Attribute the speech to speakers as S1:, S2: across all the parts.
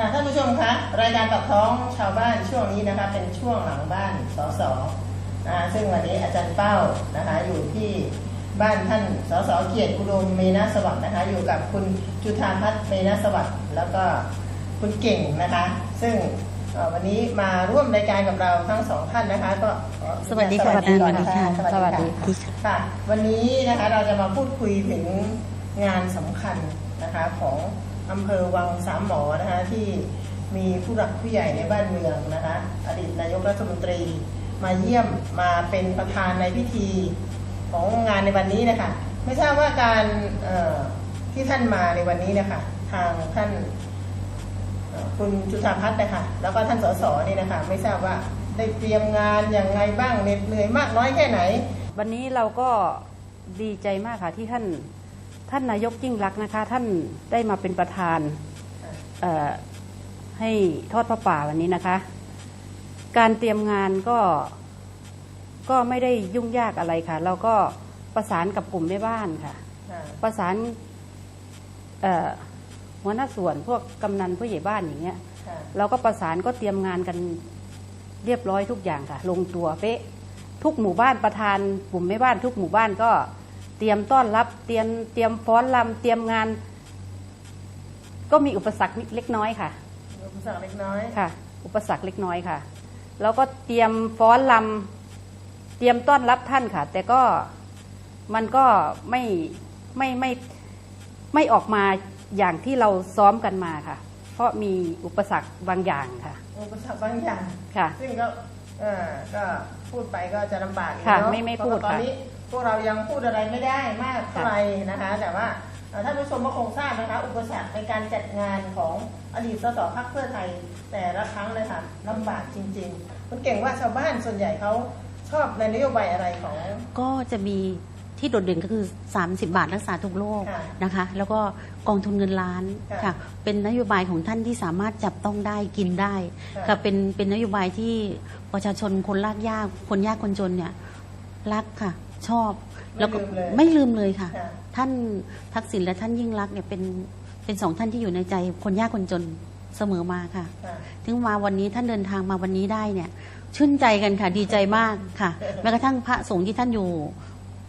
S1: ค่ะท่านผู้ชมคะรายการตับท้องชาวบ้านช่วงนี้นะคะ เป็นช่วงหลังบ้านสสนะคะซึ่งวันนี้อาจารย์เป้านะคะอยู่ที่บ้านท่านสสเกียรติอุดมเมนะสวัสดิ์นะคะ อยู่กับคุณจุธาพัฒน์เมนะสวัสดิ์แล้วก็คุณเก่งนะคะ ซึ่งเอ่อวันนี้มาร่วมรายการกับเราทั้งสองท่านนะคะ ก็ขอ
S2: สวัสดีค่ะ
S1: ก่อนน
S2: สวัสดีค่ะ
S1: สวัส
S2: สวัสดี
S1: ดีค่ะค่ะ วันนี้นะคะเราจะมาพูดคุยถึงงานสำคัญนะคะของ อำเภอวังสามหมอนะคะที่มีผู้หลักผู้ใหญ่ในบ้านเมืองนะคะอดีตนายกรัฐมนตรี มาเยี่ยมมาเป็นประธานในพิธีของงานในวันนี้นะคะไม่ทราบว่าการที่ท่านมาในวันนี้นะคะทางท่านคุณจุธาพัฒน์นะคะแล้วก็ท่านสสนี่นะคะไม่ทราบว่าได้เตรียมงานอย่างไงบ้างเหน็ดเหนื่อยมากน้อยแค่ไหน
S2: วันนี้เราก็ดีใจมากค่ะที่ท่าน ท่านนายกยิ่งรักษณ์นะคะ ท่านได้มาเป็นประธานเอ่อให้ทอดพระป่าวันนี้นะคะ การเตรียมงานก็ก็ไม่ได้ยุ่งยากอะไรค่ะ เราก็ประสานกับกลุ่มแม่บ้านค่ะ
S1: ค่ะ
S2: ประสานเอ่อหัวหน้าส่วนพวกกำนันผู้ใหญ่บ้านอย่างเงี้ย
S1: ค่ะ
S2: เราก็ประสานก็เตรียมงานกันเรียบร้อยทุกอย่างค่ะ ลงตัวเป๊ะทุกหมู่บ้านประธานกลุ่มแม่บ้านทุกหมู่บ้านก็ เตรียมต้อนรับเตรียมเตรียมฟ้อนรำเตรียมงาน ก็มีอุปสรรคนิดเล็กน้อยค่ะ
S1: อุปสรรคเล็กน้อย
S2: ค่ะ อุปสรรคเล็กน้อยค่ะ แล้วก็เตรียมฟ้อนรำเตรียมต้อนรับท่านค่ะ แต่ก็มันก็ไม่ไม่ไม่ไม่ออกมาอย่างที่เราซ้อมกันมาค่ะ เพราะมีอุปสรรคบางอย่างค่ะ
S1: อุปสรรคบางอย่าง
S2: ค่ะ
S1: ซึ่งก็เออก็พูดไปก็จะลำบากอยู่
S2: ค่ะ
S1: เนาะ
S2: ไม่ไม่
S1: เพราะ
S2: พูด
S1: ว่าตอน
S2: ค่ะ
S1: นี้ พวกเรายังพูดอะไรไม่ได้มากเท่าไหร่นะคะ แต่ว่าเอ่อท่านผู้ชมก็คงทราบนะคะ อุปสรรคในการจัดงานของอดีตสสพรรคเพื่อไทย แต่ละครั้งเลยค่ะลำบากจริงๆคุณเก่งว่าชาวบ้านส่วนใหญ่เขาชอบในนโยบายอะไรของ
S3: ก็จะมีที่โดดเด่นก็คือ 30 บาทรักษาทุกโรค
S1: ค่ะ
S3: นะคะ แล้วก็กองทุนเงินล้าน
S1: ค่ะ
S3: ค่ะ เป็นนโยบายของท่านที่สามารถจับต้องได้กินได้
S1: ค่ะ
S3: ค่ะเป็นเป็นนโยบายที่ประชาชนคนลากยากคนยากคนจนเนี่ย รักค่ะ ชอบแล้วก็
S1: ไม่
S3: ไม่ลืมเลยค่ะ
S1: ค่ะ
S3: ท่านทักษิณและท่านยิ่งรักษณ์เนี่ยเป็นเป็นสองท่านที่อยู่ในใจคนยากคนจนเสมอมาค่ะ
S1: ค่ะ
S3: ถึงมาวันนี้ท่านเดินทางมาวันนี้ได้เนี่ย ชื่นใจกันค่ะ ดีใจมากค่ะแม้กระทั่งพระสงฆ์ที่ท่านอยู่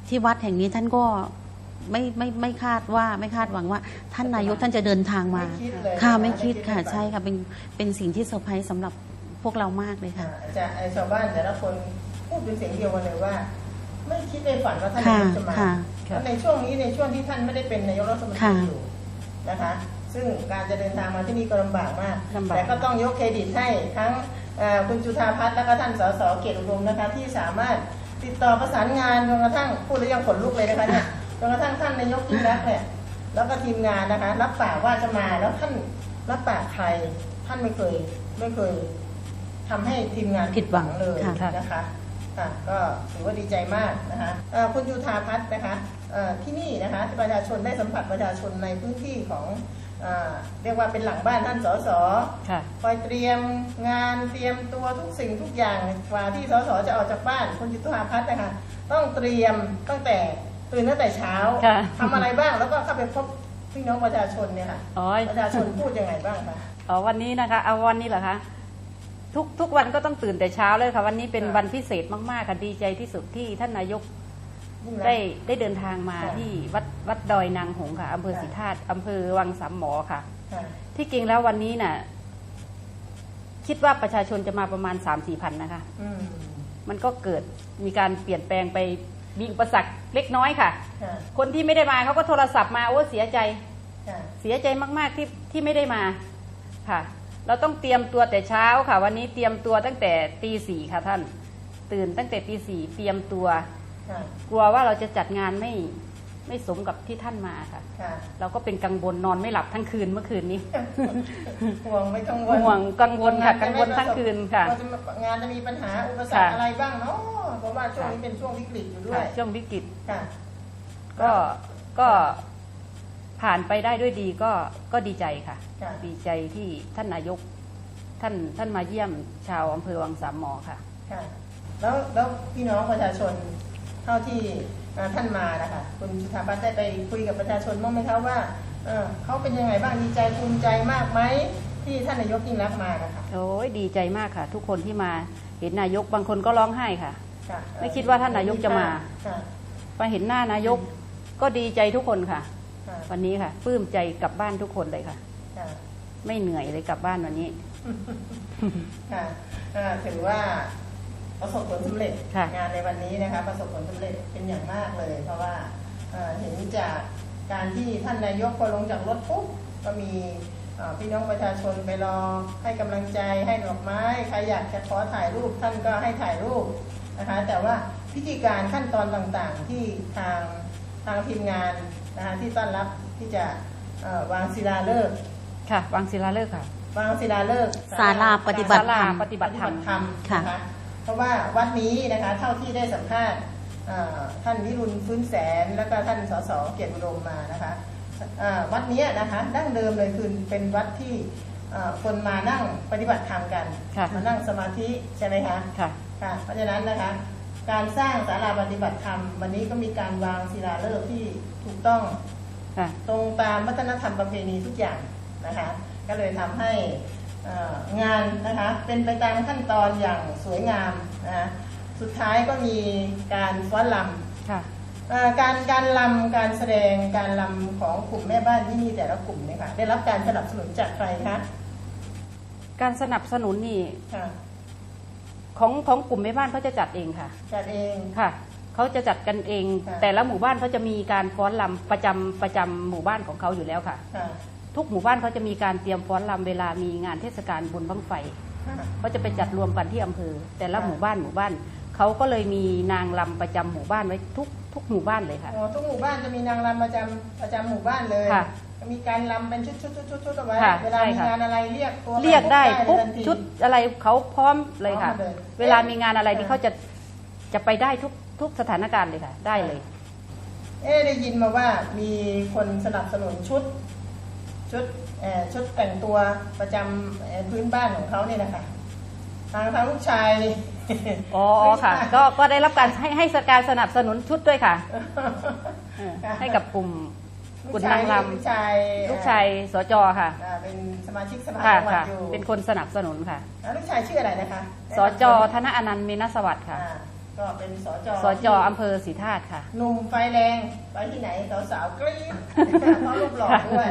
S3: ที่วัดแห่งนี้ท่านก็ไม่ไม่ไม่คาดว่าไม่คาดหวังว่า ท่านนายกท่านจะเดินทางมา
S1: ไม่คิดเลย
S3: ค่ะ
S1: นะคะ
S3: ไม่คิดค่ะ
S1: ไม่คิด
S3: ใช่ค่ะเป็นเป็นสิ่งที่เซอร์ไพรส์สำหรับพวกเรามากเลยค่ะ
S1: อ่าจะไอชาวบ้านแต่ละคนพูดเป็นเสียงเดียวกันเลยว่า ไม่คิดในฝันว่าท่านนายกจะมา
S3: ค่ะ
S1: เพราะในช่วงนี้ในช่วงที่ท่านไม่ได้เป็นนายกรัฐมนตรี
S3: ค่ะ
S1: อยู่นะคะ ซึ่งการจะเดินทางมาที่นี่ก็ลำบากมาก
S2: ลำบาก
S1: แต่ก็ต้องยกเครดิตให้ทั้งเอ่อคุณจุธาพัฒน์และก็ท่านสสเกียรติอุดมนะคะ ที่สามารถติดต่อประสานงานจนกระทั่งพูดแล้วยังขนลุกเลยนะคะเนี่ยจนกระทั่งท่านนายกยิ่งรักษณ์เนี่ยแล้วก็ทีมงานนะคะ รับปากว่าจะมาแล้วท่านรับปากใครท่านไม่เคยไม่เคยทำให้ทีมงาน
S3: ผิดหวัง
S1: เลย
S3: ค่ะ
S1: นะคะ ค่ะก็ถือว่าดีใจมากนะคะเอ่อคุณยูธาพัฒน์นะคะเอ่อที่นี่นะคะประชาชนได้สัมผัสประชาชนในพื้นที่ของเอ่อเรียกว่าเป็นหลังบ้านท่านสส
S2: ค่ะ
S1: คอยเตรียมงานเตรียมตัวทุกสิ่งทุกอย่างกว่าที่สสจะออกจากบ้านคุณยุทธาพัฒน์นะคะต้องเตรียมตั้งแต่ตื่นตั้งแต่เช้า
S2: ค่ะ
S1: ทำอะไรบ้างแล้วก็เข้าไปพบพี่น้องประชาชนเนี่ยค่ะ
S2: อ๋อ
S1: ประชาชนพูดยังไงบ้างคะ
S2: อ๋อวันนี้นะคะเอาวันนี้เหรอคะ ทุกทุกวันก็ต้องตื่นแต่เช้าเลยค่ะ วันนี้เป็น
S1: ค่ะ
S2: วันพิเศษมากๆค่ะดีใจที่สุดที่ท่านนายก
S1: ยิ่งรัก
S2: ได้ได้เดินทางมา
S1: ค่ะ
S2: ที่วัดวัดดอยนางหงส์ค่ะอำเภอ
S1: ค่ะ
S2: ศรีธาตุอำเภอวังสามหมอค่ะ
S1: ค่ะ
S2: ที่จริงแล้ววันนี้น่ะ คิดว่าประชาชนจะมาประมาณสามสี่พันนะคะ
S1: อืม
S2: มันก็เกิดมีการเปลี่ยนแปลงไปมีอุปสรรคเล็กน้อยค่ะ
S1: ค่ะ
S2: คนที่ไม่ได้มาเขาก็โทรศัพท์มาโอ้เสียใจ
S1: ค่ะ
S2: เสียใจมากๆที่ที่ไม่ได้มาค่ะ เราต้องเตรียมตัวแต่เช้าค่ะ วันนี้เตรียมตัวตั้งแต่ตีสี่ค่ะท่าน ตื่นตั้งแต่ตีสี่เตรียมตัว
S1: ค่ะ
S2: กลัวว่าเราจะจัดงานไม่ไม่สมกับที่ท่านมาค่ะ
S1: ค่ะ
S2: เราก็เป็นกังวลนอนไม่หลับทั้งคืนเมื่อคืนนี้
S1: ห่วงไม่กังวล
S2: ห่วงกังวลค่ะกังวลทั้งคืนค่ะ
S1: ว่าจะงานจะมีปัญหาอุปสรรค
S2: ค่ะ
S1: อะไรบ้างเนาะเพราะว่าช่วงนี้เป็นช่วงวิกฤตอยู่ด้ว
S2: ค่ะ
S1: ย
S2: ช่วงวิกฤต
S1: ค่ะ
S2: ก็ก็ ผ่านไปได้ด้วยดีก็ก็ดีใจค่ะ
S1: ค่ะ
S2: ดีใจที่ท่านนายกท่านท่านมาเยี่ยมชาวอำเภอวังสามหมอค่ะ
S1: ค่ะแล้วแล้วพี่น้องประชาชนเท่าที่เอ่อท่านมานะคะคุณสุธาพัฒน์ได้ไปคุยกับประชาชนบ้างไหมคะว่าเอ่อเขาเป็นยังไงบ้างดีใจภูมิใจมากไหมที่ท่านนายกยิ่งรักษณ์มานะคะ
S2: โอ้ยดีใจมากค่ะ ทุกคนที่มาเห็นนายกบางคนก็ร้องไห้ค่ะ
S1: ค่ะ
S2: ไม่คิดว่าท่านนายกจะมา
S1: ค่ะ
S2: มาเห็นหน้านายกก็ดีใจทุกคนค่ะ
S1: ค่ะ
S2: วันนี้ค่ะปลื้มใจกลับบ้านทุกคนเลยค่ะ
S1: ค่ะ
S2: ไม่เหนื่อยเลยกลับบ้านวันนี้
S1: ค่ะอ่าถือว่าประสบผลสำเร็จ
S2: ค่ะ
S1: งานในวันนี้นะคะ ประสบผลสำเร็จเป็นอย่างมากเลย เพราะว่าเอ่อเห็นจากการที่ท่านนายกพอลงจากรถปุ๊บก็มีเอ่อพี่น้องประชาชนไปรอให้กำลังใจให้ดอกไม้ใครอยากจะขอถ่ายรูปท่านก็ให้ถ่ายรูปนะคะ แต่ว่าพิธีการขั้นตอนต่างๆที่ทางทางทีมงาน นะคะที่ต้อนรับที่จะเอ่อวางศิลาฤกษ์
S2: ค่ะ วางศิลาฤกษ์ค่ะ
S1: วางศิลาฤกษ์
S3: ศาลาปฏิบัติธรรม
S2: ศาลาปฏิบัติธรรม
S3: ค่ะ
S1: นะคะเพราะว่าวัดนี้นะคะเท่าที่ได้สัมภาษณ์เอ่อท่านวิรุณฟื้นแสน แล้วก็ท่านสสเกียรติอุดมมานะคะเอ่อวัดนี้นะคะดั้งเดิมเลยคือเป็นวัดที่เอ่อคนมานั่งปฏิบัติธรรมกัน
S2: ค่ะ
S1: มานั่งสมาธิใช่ไหมคะ
S2: ค่ะ
S1: ค่ะเพราะฉะนั้นนะคะ การสร้างศาลาปฏิบัติธรรม วันนี้ก็มีการวางศิลาฤกษ์ที่ถูกต้อง
S2: ค่ะ
S1: ตรงตามวัฒนธรรมประเพณีทุกอย่างนะคะก็เลยทำให้เอ่องานนะคะเป็นไปตามขั้นตอนอย่างสวยงามนะคะสุดท้ายก็มีการฟ้อนล
S2: ค่ะำ
S1: เอ่อการการลำการแสดงการลำของกลุ่มแม่บ้านที่นี่แต่ละกลุ่มเนี่ยค่ะได้รับการสนับสนุนจากใครคะ
S2: การสนับสนุนนี่
S1: ค่ะ
S2: ของของกลุ่มแม่บ้านเขาจะจัดเองค่ะ
S1: จัดเอง
S2: ค่ะเขาจะจัดกันเอง
S1: ค่ะ
S2: แต่ละหมู่บ้านเขาจะมีการฟ้อนลำประจำประจำหมู่บ้านของเขาอยู่แล้วค่ะ
S1: ค่ะ
S2: ทุกหมู่บ้านเขาจะมีการเตรียมฟ้อนลำเวลามีงานเทศกาลบุญบั้งไฟ
S1: ค่ะ
S2: เขาจะไปจัดรวมกันที่อำเภอ แต่ละ
S1: ค่ะ
S2: หมู่บ้านหมู่บ้าน เขาก็เลยมีนางลำประจำหมู่บ้านไว้ทุกทุกหมู่บ้านเลยค่ะ
S1: อ๋อทุกหมู่บ้านจะมีนางรำประจำประจำหมู่บ้านเลย
S2: ค่ะ
S1: จะมีการรำเป็นชุดชุดชุดชุดชุดเอาไว้
S2: ค่ะ
S1: เวลา
S2: ใช่
S1: มี
S2: ค่ะ
S1: งานอะไรเรียกตัว
S2: เรียกได้
S1: มา
S2: ปุ๊บ
S1: ทันที
S2: ชุดอะไรเขาพร้อมเลยค่ะ
S1: พร้อมหมดเลย
S2: เวลามีงานอะไรที่
S1: ค่ะ
S2: เขาจะจะไปได้ทุกทุกสถานการณ์เลยค่ะ ได้เลย
S1: เอ๊ะได้ยินมาว่ามีคนสนับสนุนชุด ชุดเอ่อชุดแต่งตัวประจำเอ่อพื้นบ้านของเขาเนี่ยนะคะทางทางลูกชายนี่
S2: อ๋อค่ะ ก็ก็ได้รับการให้ให้การสนับสนุนชุดด้วยค่ะเออให้กับกลุ่มกลุ่มนางร
S1: ลูกชายำ
S2: ลูกชายสจค่ะ
S1: อ่าเป็นสมาชิกสภา
S2: ค่ะ
S1: จังหวัด
S2: ค่ะ
S1: อยู่
S2: เป็นคนสนับสนุนค่ะ
S1: แล้วลูกชายชื่ออะไรนะคะ
S2: สจธนอนันต์เมนสวัสดิ์ค่ะ
S1: อ่า ก็เป็นสจ
S2: สจอำเภอศรีธาตุค่ะ
S1: หนุ่มไฟแรงไปที่ไหนสาวๆกรี๊ดเพราะรูปหล่อด้วย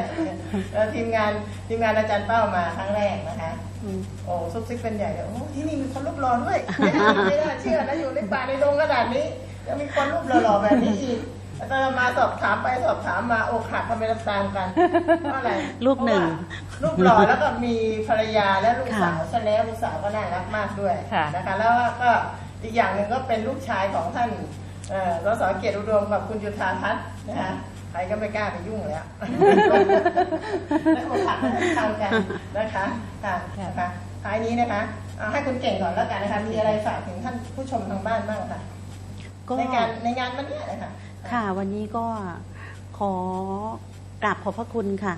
S1: แล้วทีมงานทีมงานอาจารย์เป้ามาครั้งแรกนะคะ
S2: อืม
S1: โอ้ซุบซิบเป็นใหญ่เลยโอ้ที่นี่มีคนรูปหล่อด้วยไม่น่าเชื่อนะอยู่ในป่าในดงขนาดนี้ยังมีคนรูปหล่อๆแบบนี้อีกอาจารย์มาสอบถามไปสอบถามมาอกหักกันไปตามๆกันเพราะอะไร
S3: ลูกหนึ่ง
S1: เพราะว่ารูปหล่อแล้วก็มีภรรยาและลูกสาว
S3: ค่ะ
S1: ซะแล้วลูกสาวก็น่ารักมากด้วย
S2: ค่ะ
S1: นะคะแล้วก็ อีกอย่างหนึ่งก็เป็นลูกชายของท่านเอ่อรสเกียรติอุดมกับคุณยุทธาพัฒน์นะคะใครก็ไม่กล้าไปยุ่งแล้วและอกหักกันทางกันนะคะค่ะนะคะท้ายนี้นะคะเอาให้คุณเก่งก่อนแล้วกันนะคะ มีอะไรฝากถึงท่านผู้ชมทางบ้านบ้างคะ
S3: ก็
S1: ในการในงานวันเนี้ยนะคะ
S3: ค่ะ วันนี้ก็ขอกราบขอบพระคุณค่ะ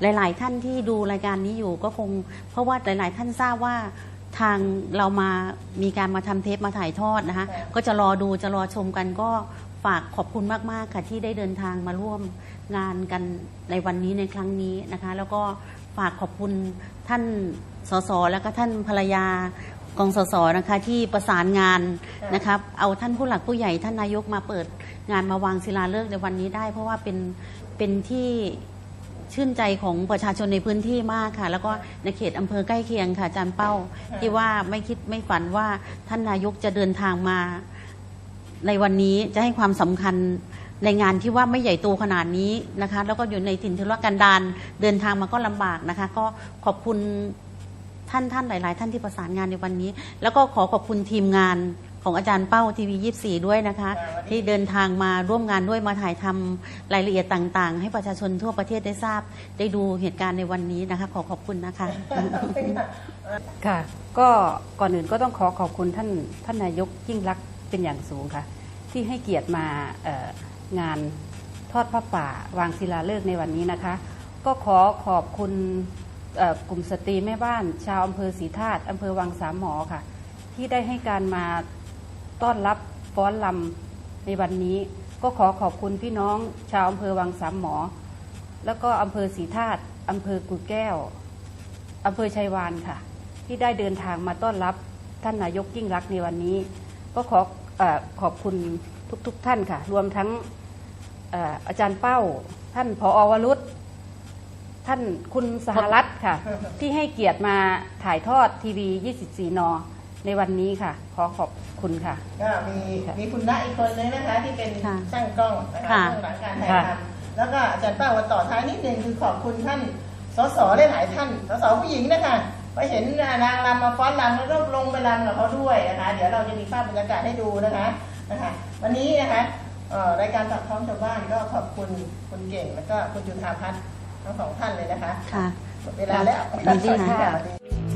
S3: หลาย ๆ ท่านที่ดูรายการนี้อยู่ก็คง เพราะว่าหลาย ๆ ท่านทราบว่า ทางเรามามีการมาทำเทปมาถ่ายทอดนะคะ ก็จะรอดูจะรอชมกันก็ฝากขอบคุณมาก ๆ ค่ะ ที่ได้เดินทางมาร่วมงานกันในวันนี้ในครั้งนี้นะคะ แล้วก็ฝากขอบคุณท่านสสแล้วก็ท่านภรรยากองสสนะคะที่ประสานงานนะครับเอาท่านผู้หลักผู้ใหญ่ท่านนายกมาเปิดงานมาวางศิลาฤกษ์ในวันนี้ได้ เพราะว่าเป็นเป็นที่ ชื่นใจของประชาชนในพื้นที่มากค่ะ แล้วก็ในเขตอำเภอใกล้เคียงค่ะอาจารย์เป้า ที่ว่าไม่คิดไม่ฝันว่าท่านนายกจะเดินทางมา ในวันนี้จะให้ความสำคัญในงานที่ว่าไม่ใหญ่โตขนาดนี้นะคะ แล้วก็อยู่ในถิ่นทุรกันดารเดินทางมาก็ลำบากนะคะ ก็ขอบคุณท่านท่านหลาย ๆ ท่านที่ประสานงานในวันนี้ แล้วก็ขอขอบคุณทีมงาน ของอาจารย์เป้าทีวียีด้วยนะคะ ที่เดินทางมาร่วมงานด้วยมาถ่ายทำรายละเอียดต่าง ๆ ให้ประชาชนทั่วประเทศได้ทราบ ได้ดูเหตุการณ์ในวันนี้นะคะ ขอขอบคุณนะคะ
S2: ค่ะ ก็ก่อนอื่นก็ต้องขอขอบคุณท่านท่านนายกยิ่งรักษณ์เป็นอย่างสูงค่ะ ที่ให้เกียรติมาเอ่องานทอดพระป่าวางศิลาฤกษ์ในวันนี้นะคะ ก็ขอขอบคุณเอ่อกลุ่มสตรีแม่บ้าน ชาวอำเภอศรีธาตุอำเภอวังสามหมอค่ะ ที่ได้ให้การมา ต้อนรับฟ้อนลำในวันนี้ ก็ขอขอบคุณพี่น้องชาวอำเภอวังสามหมอ แล้วก็อำเภอศรีธาตุอำเภอกุดแก้วอำเภอชัยวานค่ะ ที่ได้เดินทางมาต้อนรับท่านนายกยิ่งรักในวันนี้ ก็ขออขอบคุณทุกๆทท่านค่ะ รวมทั้งออาจารย์เป้า ท่านผอวรุษท่านคุณสหรัฐค่ะ ที่ให้เกียรติมาถ่ายทอดทีวี 24 น ในวันนี้ค่ะ ขอขอบคุณค่ะ
S1: ก็มีมีคุณณะอีกคนนึงนะคะ ที่เป็น
S3: ค่ะ
S1: ช่างกล้องนะคะ
S3: ค่ะ
S1: เบื้องหลังการถ่าย
S2: ค่ะ
S1: ทำแล้วก็อาจารย์ป้าวันต่อท้ายนิดนึงคือขอบคุณท่านสสหลายๆท่านสสผู้หญิงนะคะไปเห็นนางรำมาฟ้อนรำแล้วก็ลงไปรำกับเขาด้วยนะคะ เดี๋ยวเราจะมีภาพบรรยากาศให้ดูนะคะนะคะ วันนี้นะคะเอ่อรายการตักท้องชาวบ้านก็ขอบคุณคุณเก่งแล้วก็คุณจุธาพัฒน์ทั้งสองท่านเลยนะคะ
S3: ค่ะ
S1: หมดเวลาแล้ว
S3: ดีค่ะ
S1: สวัสดี